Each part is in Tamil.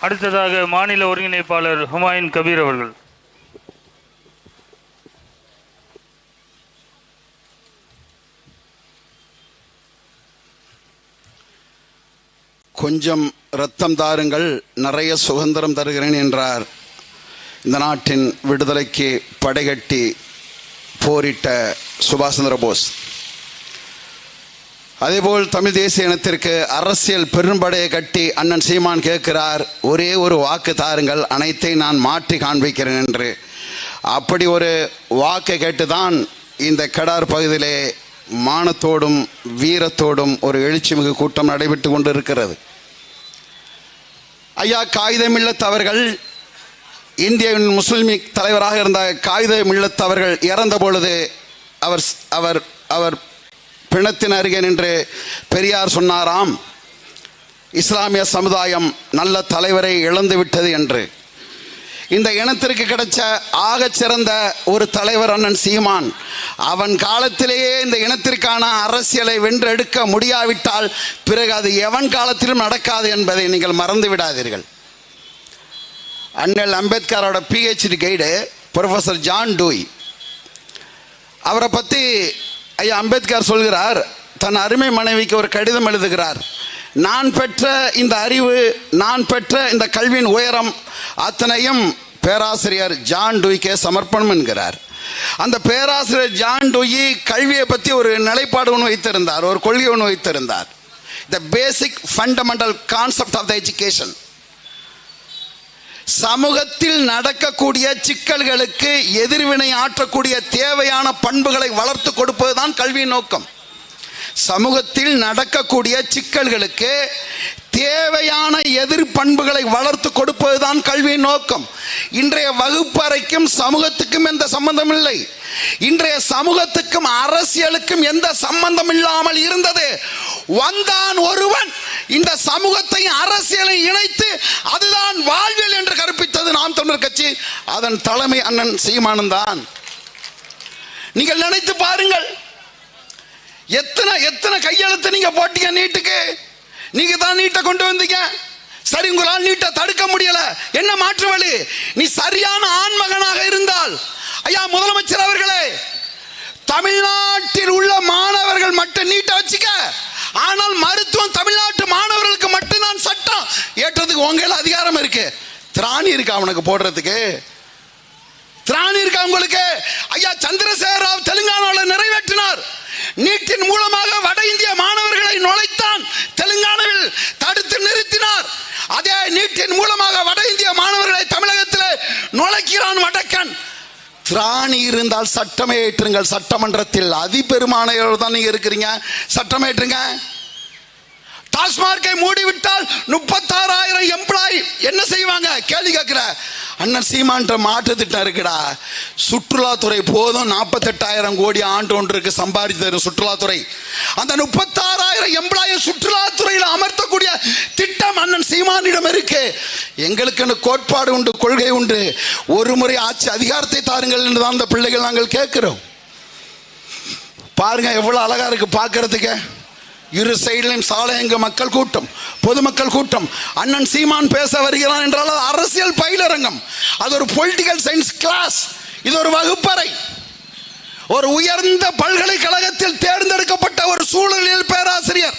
அடுத்ததாக மாநில ஒருங்கிணைப்பாளர் ஹுமாயூன் கபீர் அவர்கள். கொஞ்சம் ரத்தம் தாருங்கள் நிறைய சுதந்திரம் தருகிறேன் என்றார். இந்த நாட்டின் விடுதலைக்கு படைகட்டி போரிட்ட சுபாஷ் சந்திர போஸ். அதேபோல் தமிழ் தேசிய இனத்திற்கு அரசியல் பெரும்படையை கட்டி அண்ணன் சீமான் கேட்கிறார் ஒரே ஒரு வாக்கு தாருங்கள் அனைத்தை நான் மாற்றி காண்பிக்கிறேன் என்று. அப்படி ஒரு வாக்கை கேட்டுதான் இந்த கடார் பகுதியிலே மானத்தோடும் வீரத்தோடும் ஒரு எழுச்சிமிகு கூட்டம் நடைபெற்று கொண்டிருக்கிறது. ஐயா காகித அவர்கள் இந்தியாவின் முஸ்லிம் தலைவராக இருந்த காகித மில்லத் அவர்கள் இறந்த பொழுது அவர் அவர் அவர் பிணத்தின் அருகே நின்று பெரியார் சொன்னாராம் இஸ்லாமிய சமுதாயம் நல்ல தலைவரை இழந்து விட்டது என்று. இந்த இனத்திற்கு கிடைச்ச ஆக சிறந்த ஒரு தலைவர் அண்ணன் சீமான் அவன் காலத்திலேயே இந்த இனத்திற்கான அரசியலை வென்றெடுக்க முடியாவிட்டால் பிறகு அது எவன் காலத்திலும் நடக்காது என்பதை நீங்கள் மறந்து விடாதீர்கள். அண்ணல் அம்பேத்கரோட PhD guide professor John Dewey அவரை பற்றி ஐயா அம்பேத்கர் சொல்கிறார் தன் அருமை மனைவிக்கு ஒரு கடிதம் எழுதுகிறார். நான் பெற்ற இந்த அறிவு நான் பெற்ற இந்த கல்வியின் உயரம் அத்தனையும் பேராசிரியர் ஜான் டூய்க்கே சமர்ப்பணம் என்கிறார். அந்த பேராசிரியர் ஜான் டூயி கல்வியை பற்றி ஒரு நிலைப்பாடு ஒன்று வைத்திருந்தார் ஒரு கொள்கை ஒன்று வைத்திருந்தார். The basic fundamental concept of the education சமூகத்தில் நடக்கக்கூடிய சிக்கல்களுக்கு எதிர்வினை ஆற்றக்கூடிய தேவையான பண்புகளை வளர்த்து கொடுப்பதுதான் கல்வியின் நோக்கம். சமூகத்தில் நடக்கக்கூடிய சிக்கல்களுக்கு தேவையான எதிர்பண்புகளை வளர்த்து கொடுப்பதுதான் கல்வியின் நோக்கம். இன்றைய வகுப்பறைக்கும் சமூகத்துக்கும் எந்த சம்பந்தம் இல்லை. இன்றைய சமூகத்துக்கும் அரசியலுக்கும் எந்த சம்பந்தம் இல்லாமல் இருந்தது. வந்தான் ஒருவன். இந்த சமூகத்தையும் அரசியலை இணைத்து அதுதான் கட்சி அதன் தலைமை அண்ணன் சீமானன் தான். நீங்கள் நினைத்து பாருங்கள். எத்தனை எத்தனை கையெழுத்து நீங்க போட்டீங்க நீட்டுக்கு? நீங்க தான் நீட்டை கொண்டு வந்தீங்க. சரி உங்களால் நீட்டை தடுக்க முடியல. என்ன மாற்று வழி? நீ சரியான ஆண்மகனாக இருந்தால். ஐயா முதலமைச்சர் அவர்களே தமிழ்நாட்டில் உள்ள மாணவர்கள் மட்டும் நீட்டை வச்சுக்க. ஆனால் மருத்துவம் தமிழ்நாட்டு மாணவர்களுக்கு மட்டும்தான் சட்டம். ஏற்றதுக்கு உங்க அதிகாரம் இருக்கு. திராணி இருக்கா அவனுக்கு போடுறதுக்கு? திராணி இருக்கா உங்களுக்கு? ஐயா சந்திரசேகர ராவ் தெலுங்கானாவில் நிறைவேற்றினார். நீட்டின் மூலமாக வட இந்திய மாணவர்களை நுழைத்தான் தெலுங்கானாவில் தடுத்து நிறுத்தினார். அதே நீட்டின் மூலமாக வட இந்திய மாணவர்களை தமிழகத்தில் நுழைக்கிறான் வடக்கன். திராணி இருந்தால் சட்டமே ஏற்றுங்கள். சட்டமன்றத்தில் அதிபெருமானையோடு தான் நீங்கள் இருக்கிறீங்க. சட்டமேற்றுங்க டாஸ்மார்க்கை மூடிவிட்டால் முப்பத்தாறாயிரம் எம்ப்ளாய் என்ன செய்வாங்க? கேள்வி கேட்குற. அண்ணன் சீமான்ற மாற்று திட்டம் இருக்குடா. சுற்றுலாத்துறை போதும் நாற்பத்தெட்டாயிரம் கோடி ஆண்டு ஒன்றுக்கு சம்பாதித்து தரும் சுற்றுலாத்துறை. அந்த முப்பத்தாறாயிரம் எம்ப்ளாய சுற்றுலாத்துறையில் அமர்த்தக்கூடிய திட்டம் அண்ணன் சீமானிடம் இருக்கு. எங்களுக்குன்னு கோட்பாடு உண்டு கொள்கை உண்டு. ஒரு முறை ஆட்சி அதிகாரத்தை தாருங்கள் என்று தான் அந்த பிள்ளைகள் நாங்கள் கேட்கிறோம். பாருங்க எவ்வளோ அழகா இருக்கு பார்க்கறதுக்கு. இரு சைடிலும் சாலை மக்கள் கூட்டம் பொதுமக்கள் கூட்டம். அண்ணன் சீமான் பேச வருகிறான் என்றால் அது அரசியல் பயிலரங்கம். அது ஒரு பொலிட்டிக்கல் சயின்ஸ் கிளாஸ் இது ஒரு வகுப்பறை. ஒரு உயர்ந்த பல்கலைக்கழகத்தில் தேர்ந்தெடுக்கப்பட்ட ஒரு சூழலியல் பேராசிரியர்.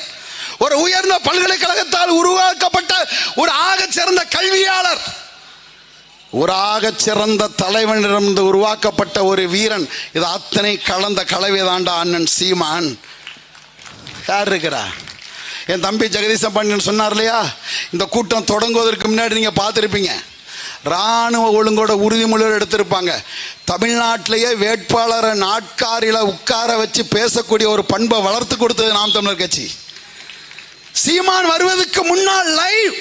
ஒரு உயர்ந்த பல்கலைக்கழகத்தால் உருவாக்கப்பட்ட ஒரு ஆகச் சிறந்த கல்வியாளர். ஒரு ஆகச் சிறந்த தலைவனிடமிருந்து உருவாக்கப்பட்ட ஒரு வீரன். இது அத்தனை கலந்த கலவைதாண்டா அண்ணன் சீமான். யார் இருக்கிறா என் தம்பி ஜெகதீசன் பண்ணு சொன்னார் இல்லையா இந்த கூட்டம் தொடங்குவதற்கு முன்னாடி நீங்கள் பார்த்துருப்பீங்க. இராணுவ ஒழுங்கோட உறுதிமொழிகள் எடுத்திருப்பாங்க. தமிழ்நாட்டிலேயே வேட்பாளரை நாட்காரியில் உட்கார வச்சு பேசக்கூடிய ஒரு பண்பை வளர்த்து கொடுத்தது நாம் தமிழர் கட்சி. சீமான் வருவதற்கு முன்னால் லைவ்.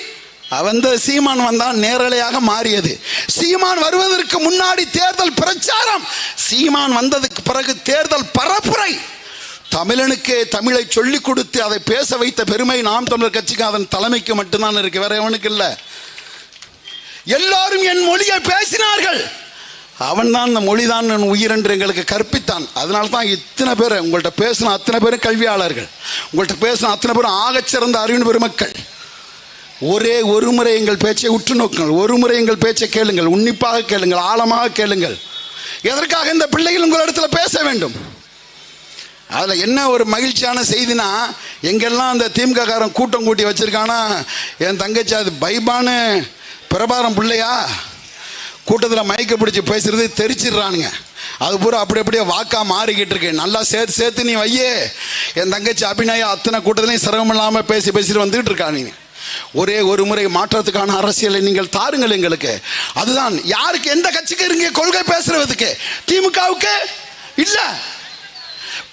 அவந்த சீமான் வந்தால் நேரலையாக மாறியது. சீமான் வருவதற்கு முன்னாடி தேர்தல் பிரச்சாரம். சீமான் வந்ததுக்கு பிறகு தேர்தல் பரப்புரை. தமிழனுக்கு தமிழை சொல்லிக் கொடுத்து அதை பேச வைத்த பெருமை நாம் தமிழர் கட்சிக்கு அதன் தலைமைக்கு மட்டும்தான் இருக்கு. வேற எவனுக்கு இல்லை. எல்லாரும் என் மொழியை பேசினார்கள். அவன் தான் இந்த மொழிதான் என் உயிர் என்று எங்களுக்கு கற்பித்தான். அதனால தான் இத்தனை பேர் உங்கள்கிட்ட பேசின அத்தனை பேரும் கல்வியாளர்கள். உங்கள்கிட்ட பேசின அத்தனை பேரும் ஆகச்சிறந்த அறிவின் பெருமக்கள். ஒரே ஒரு முறை எங்கள் பேச்சை உற்று நோக்குங்கள். ஒரு முறை எங்கள் பேச்சை கேளுங்கள். உன்னிப்பாக கேளுங்கள். ஆழமாக கேளுங்கள். எதற்காக இந்த பிள்ளைகள் உங்களிடத்தில் பேச வேண்டும்? அதில் என்ன ஒரு மகிழ்ச்சியான செய்தினா எங்கெல்லாம் அந்த திமுககாரன் கூட்டம் கூட்டி வச்சுருக்கானா என் தங்கச்சி அது பைபானு பிரபாரம் பிள்ளையா? கூட்டத்தில் மயக்க பிடிச்சி பேசுகிறது தெரிச்சிடுறானுங்க. அது பூரா அப்படி அப்படியே வாக்கா மாறிக்கிட்டு இருக்கு. நல்லா சேர்த்து சேர்த்து நீ வையே. என் தங்கச்சி அபிநயா அத்தனை கூட்டத்திலையும் சிரமம் இல்லாமல் பேசி பேசிட்டு வந்துகிட்டு இருக்கானுங்க. ஒரே ஒரு முறை மாற்றத்துக்கான அரசியலை நீங்கள் தாருங்கள் எங்களுக்கு. அதுதான் யாருக்கு எந்த கட்சிக்கு இருங்க கொள்கை பேசுறதுக்கு? திமுகவுக்கு? இல்லை.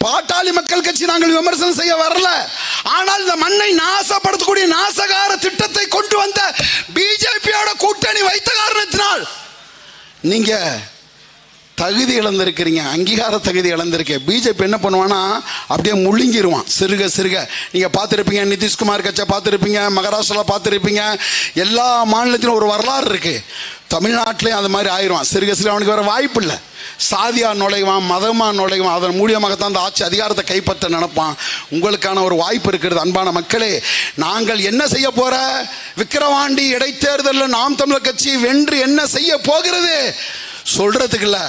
பாட்டாளி மக்கள் கட்சி நாங்கள் விமர்சனம் செய்ய வரல. ஆனால் இந்த மண்ணை நாசப்படுத்தக்கூடிய நாசகார திட்டத்தை கொண்டு வந்த பிஜேபியோட கூட்டணி வைத்த காரணத்தினால் நீங்க தகுதி இழந்திருக்கிறீங்க அங்கீகார தகுதி இழந்திருக்க பிஜேபி என்ன பண்ணுவானா அப்படியே முழுங்கிருவான். சிறுக சிறுக. நீங்கள் பார்த்துருப்பீங்க நிதிஷ்குமார் கட்சியை பார்த்துருப்பீங்க மகாராஷ்டிராவில் பார்த்துருப்பீங்க. எல்லா மாநிலத்திலும் ஒரு வரலாறு இருக்குது தமிழ்நாட்டிலையும் அந்த மாதிரி ஆயிடுவான் சிறுகசில் அவனுக்கு வேறு வாய்ப்பு இல்லை. சாதியா நுழைவான் மதமா நுழைவான் அதன் மூலியமாகத்தான் அந்த ஆட்சி அதிகாரத்தை கைப்பற்ற நினைப்பான். உங்களுக்கான ஒரு வாய்ப்பு இருக்கிறது அன்பான மக்களே. நாங்கள் என்ன செய்ய போகிற விக்கிரவாண்டி இடைத்தேர்தலில் நாம் தமிழர் கட்சி வென்று என்ன செய்ய போகிறது? சொல்கிறதுக்கு இல்லை.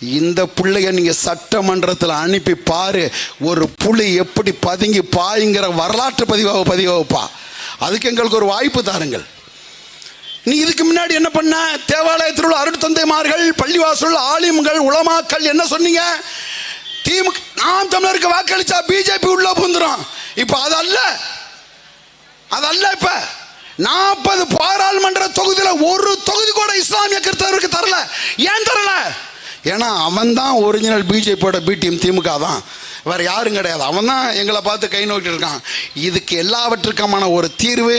இந்த பிள்ளைய நீங்கள் சட்டமன்றத்தில் அனுப்பி பாரு. ஒரு புலி எப்படி பதுங்கி பாயுங்கிற வரலாற்று பதிவாக பதிவாகப்பா. அதுக்கு எங்களுக்கு ஒரு வாய்ப்பு தாருங்கள். நீ இதுக்கு முன்னாடி என்ன பண்ண? தேவாலயத்தில் உள்ள அருட்தந்தைமார்கள் பள்ளிவாசல் ஆலிம்கள் உலமாக்கள் என்ன சொன்னீங்க? திமுக நாம் தமிழருக்கு வாக்களிச்சா பிஜேபி உள்ள புந்துரும் இப்போ அது அல்ல அது அல்ல இப்ப. நாற்பது பாராளுமன்ற தொகுதியில் ஒரு தொகுதி கூட இஸ்லாமிய கிறிஸ்தவருக்கு தரல. ஏன் தரல? ஏன்னா அவன் தான் ஒரிஜினல் பிஜேபியோட பி டீம் திமுக தான். வேறு யாரும் கிடையாது. அவன் தான் எங்களை பார்த்து கை நோக்கிட்டு இருக்கான். இதுக்கு எல்லாவற்றுக்குமான ஒரு தீர்வு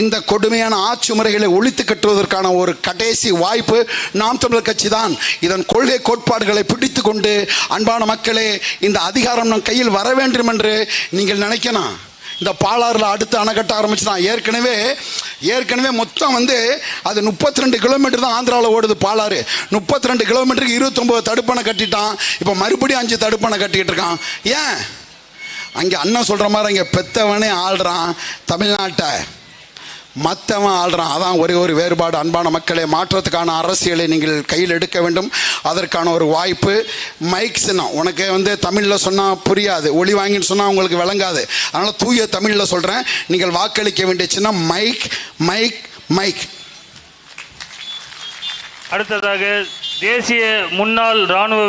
இந்த கொடுமையான ஆட்சி முறைகளை ஒழித்து கட்டுவதற்கான ஒரு கடைசி வாய்ப்பு நாம் தமிழர் கட்சி தான். இதன் கொள்கை கோட்பாடுகளை பிடித்து கொண்டு அன்பான மக்களே இந்த அதிகாரம் நம் கையில் வர வேண்டும் என்று நீங்கள் நினைக்கணும். இந்த பாலாறில் அடுத்து அணை கட்ட ஆரம்பிச்சுதான். ஏற்கனவே ஏற்கனவே மொத்தம் வந்து அது முப்பத்தி ரெண்டு கிலோமீட்டர் தான் ஆந்திராவில் ஓடுது பாலாறு. முப்பத்தி ரெண்டு கிலோமீட்டருக்கு இருபத்தொம்போது தடுப்பணை கட்டிட்டான். இப்போ மறுபடியும் அஞ்சு தடுப்பணை கட்டிக்கிட்டு இருக்கான். ஏன்? அங்கே அண்ணன் சொல்கிற மாதிரி அங்கே பெத்தவனே ஆள்றான் தமிழ்நாட்டை. மற்றவன் ஆள்றான். அதான் ஒரே ஒரு வேறுபாடு. அன்பான மக்களை மாற்றத்துக்கான அரசியலை நீங்கள் கையில் எடுக்க வேண்டும். அதற்கான ஒரு வாய்ப்பு மைக் சின்னம் உனக்கு வந்து தமிழில் சொன்னால் புரியாது. ஒளி வாங்கின்னு சொன்னால் உங்களுக்கு விளங்காது. அதனால் தூய தமிழில் சொல்கிறேன் நீங்கள் வாக்களிக்க வேண்டிய சின்னம் மைக் மைக் மைக் அடுத்ததாக தேசிய முன்னாள் இராணுவ